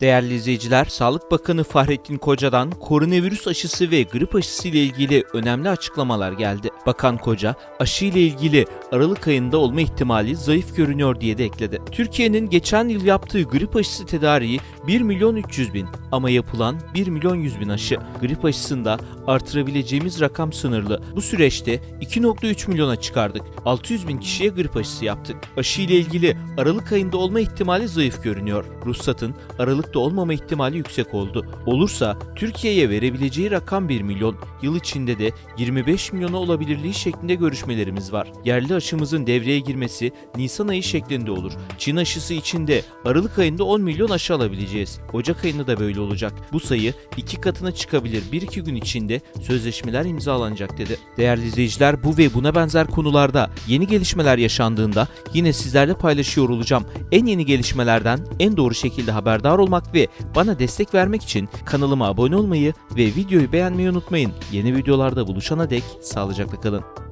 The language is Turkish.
Değerli izleyiciler, Sağlık Bakanı Fahrettin Koca'dan koronavirüs aşısı ve grip aşısı ile ilgili önemli açıklamalar geldi. Bakan Koca, aşı ile ilgili Aralık ayında olma ihtimali zayıf görünüyor diye de ekledi. Türkiye'nin geçen yıl yaptığı grip aşısı tedariği 1 milyon 300 bin ama yapılan 1 milyon 100 bin aşı. Grip aşısında artırabileceğimiz rakam sınırlı. Bu süreçte 2.3 milyona çıkardık. 600 bin kişiye grip aşısı yaptık. Aşı ile ilgili Aralık ayında olma ihtimali zayıf görünüyor. Ruhsatın Aralık'ta olmama ihtimali yüksek oldu. Olursa Türkiye'ye verebileceği rakam 1 milyon. Yıl içinde de 25 milyona olabilirliği şeklinde görüşmelerimiz var. Yerli aşımızın devreye girmesi Nisan ayı şeklinde olur. Çin aşısı için de Aralık ayında 10 milyon aşı alabileceğiz. Ocak ayında da böyle olacak. Bu sayı iki katına çıkabilir. 1-2 gün içinde sözleşmeler imzalanacak dedi. Değerli izleyiciler bu ve buna benzer konularda yeni gelişmeler yaşandığında yine sizlerle paylaşıyor olacağım. En yeni gelişmelerden en doğru şekilde haberdar olmak ve bana destek vermek için kanalıma abone olmayı ve videoyu beğenmeyi unutmayın. Yeni videolarda buluşana dek sağlıcakla kalın.